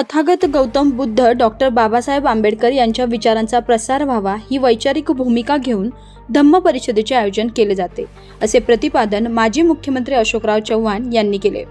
Tathagata Gautam Buddha doctor Babasaheb Ambedkar यांच्या विचारांचा प्रसार व्हावा ही वैचारिक भूमिका घेऊन धम्म परिषदेचे आयोजन केले जाते असे प्रतिपादन माजी मुख्यमंत्री अशोकराव चव्हाण यांनी केले.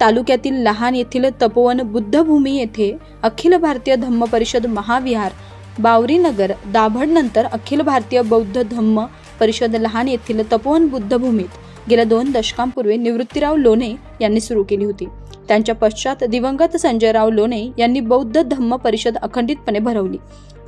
तालुक्यातील लहान येथील तपोवन बुद्धभूमी येथे अखिल भारतीय धम्म परिषद महाविहार बावरीनगर दाभडनंतर अखिल भारतीय बौद्ध धम्म परिषद लहान येथील तपोवन बुद्धभूमीत गेल्या दोन दशकांपूर्वी निवृत्तीराव लोणे यांनी सुरू केली होती. त्यांच्या पश्चात दिवंगत संजयराव लोणे यांनी बौद्ध धम्म परिषद अखंडितपणे भरवली.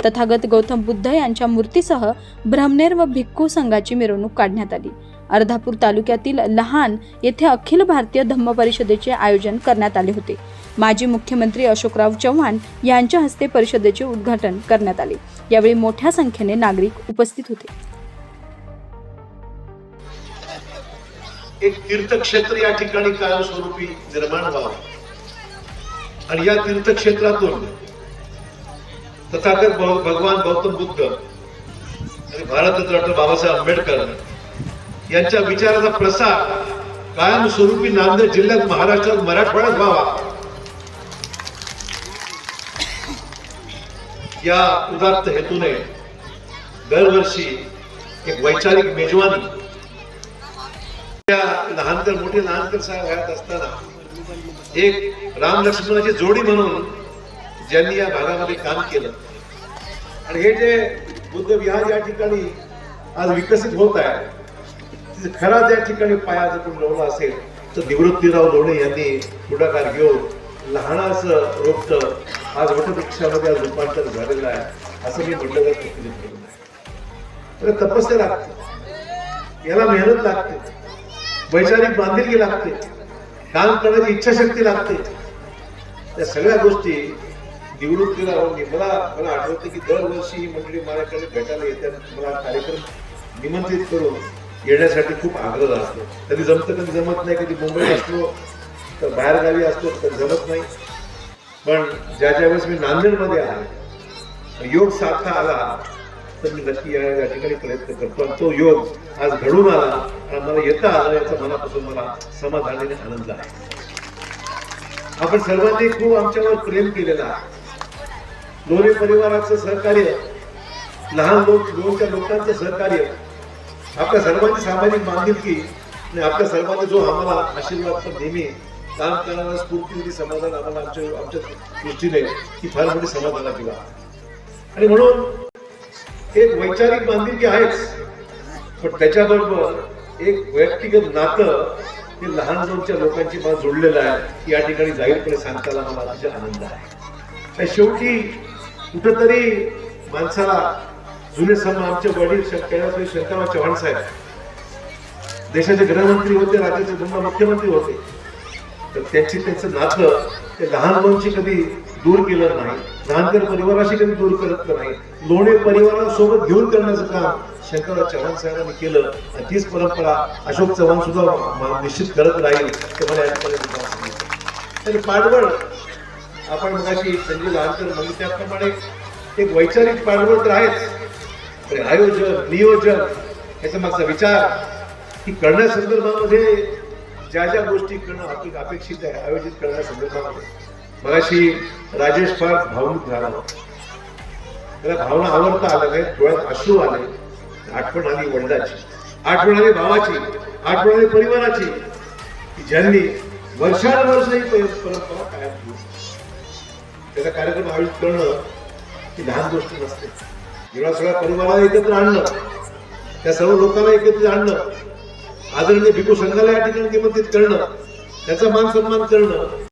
तथागत गौतम बुद्ध यांच्या मूर्तीसह ब्रह्मनेर व भिक्खू संघाची मिरवणूक काढण्यात आली. अर्धापूर तालुक्यातील लहान येथे अखिल भारतीय धम्म परिषदेचे आयोजन करण्यात आले होते. माजी मुख्यमंत्री अशोकराव चव्हाण यांच्या हस्ते परिषदेचे उद्घाटन करण्यात आले. यावेळी मोठ्या संख्येने नागरिक उपस्थित होते. एक तीर्थक्षेत्र या ठिकाणी कायमस्वरूपी निर्माण व्हावं. आणि या तीर्थक्षेत्रातून तथागत भगवान गौतम बुद्ध आणि भारतरत्न डॉक्टर बाबासाहेब आंबेडकर यांच्या विचाराचा प्रसार कायमस्वरूपी नांदेड जिल्ह्यात महाराष्ट्रात मराठवाड्यात व्हावा. या उदात्त हेतूने दरवर्षी एक वैचारिक मेजवानी लहानकर मोठे लहानकर साहेब हयात असताना एक राम लक्ष्मणाची जोडी म्हणून ज्यांनी या भागामध्ये काम केलं. आणि हे जे बुद्ध विहार या ठिकाणी आज विकसित होत आहे खरा त्या ठिकाणी पाया जर कोण लावला असेल तर निवृत्तीराव लोणे यांनी पुढाकार घेऊन लहानास रोपट आज वटवृक्षामध्ये आज रूपांतर झालेलं आहे असं मी म्हटलं तर तपस्या लागते. याला मेहनत लागते. वैचारिक बांधिलकी लागते. काम करण्याची इच्छाशक्ती लागते. त्या सगळ्या गोष्टी निवृत्तीला राहून मला मला आठवतं की दरवर्षी ही मंडळी माझ्याकडे भेटायला येतात मला कार्यक्रम निमंत्रित करून येण्यासाठी खूप आग्रह असतो. कधी जमतं कधी जमत नाही. कधी मुंबईत असलो तर बाहेर गावी असतो तर जमत नाही. पण ज्या ज्या वेळेस मी नांदेडमध्ये आहे योग सारखा आला तर मी नक्की या ठिकाणी प्रयत्न करतो. आणि तो योग आज घडून आला. मला येता आला याचा मनापासून मला समाधान आणि आनंद आहे. आपण सर्वांनी खूप आमच्यावर प्रेम केलेलं आहे. लोणे परिवाराचं सहकार्य लहान लोक लोकच्या लोकांचं सहकार्य आपल्या सर्वांची सामाजिक बांधिलकी आणि आपल्या सर्वांचा जो आम्हाला आशीर्वाद पण नेहमी काम करणारा स्फूर्ती समाधान आम्हाला आमच्या आमच्या दृष्टीने ती फार मोठी समाधानाची बाब आणि म्हणून एक वैचारिक बांधिलकी आहेच पण त्याच्याबरोबर एक व्यक्तिगत नातं हे लहान जोडच्या लोकांची मला जोडलेलं आहे या ठिकाणी जाहीरपणे सांगताना मला अतिशय आनंद आहे. आणि शेवटी कुठंतरी माणसाला जुने सम आमचे वडील कैलासभाई शंकरराव चव्हाण साहेब देशाचे गृहमंत्री होते राज्याचे दोन मुख्यमंत्री होते. तर त्याची त्याचं नातं ते लहान कधी दूर केलं नाही. लहानकर परिवाराशी कधी दूर करत नाही. लोणे परिवारासोबत घेऊन करण्याचं काम शंकरराव चव्हाण साहेबांनी केलं. आणि तीच परंपरा अशोक चव्हाण सुद्धा निश्चित करत राहील. ते मला या आणि पाडवळ आपण मगाशी संजय लहानकर म्हणजे त्याप्रमाणे एक वैचारिक पाडवळ तर आहेच. पण आयोजन नियोजन याचा मागचा विचार की करण्यासंदर्भामध्ये ज्या ज्या गोष्टी करणं अपेक्षित आहे आयोजित करण्यासंदर्भामध्ये मगाशी राजेश फार भावनिक झाला त्याला भावना आवडता आल्या नाही डोळ्यात अश्रू आले. आठवण आली वडिलाची. आठवण आली भावाची. आठवण आली परिवाराची. की ज्यांनी वर्षानुवर्ष ही परंपरा कायम ठेवली. त्याचा कार्यक्रम आयोजित करणं ही लहान गोष्ट नसते. जेव्हा सगळ्या परिवाराला एकत्र आणणं त्या सर्व लोकांना एकत्र आणणं आदरणीय भिकू संघाला या ठिकाणी निमंत्रित करणं त्याचा मान सन्मान करणं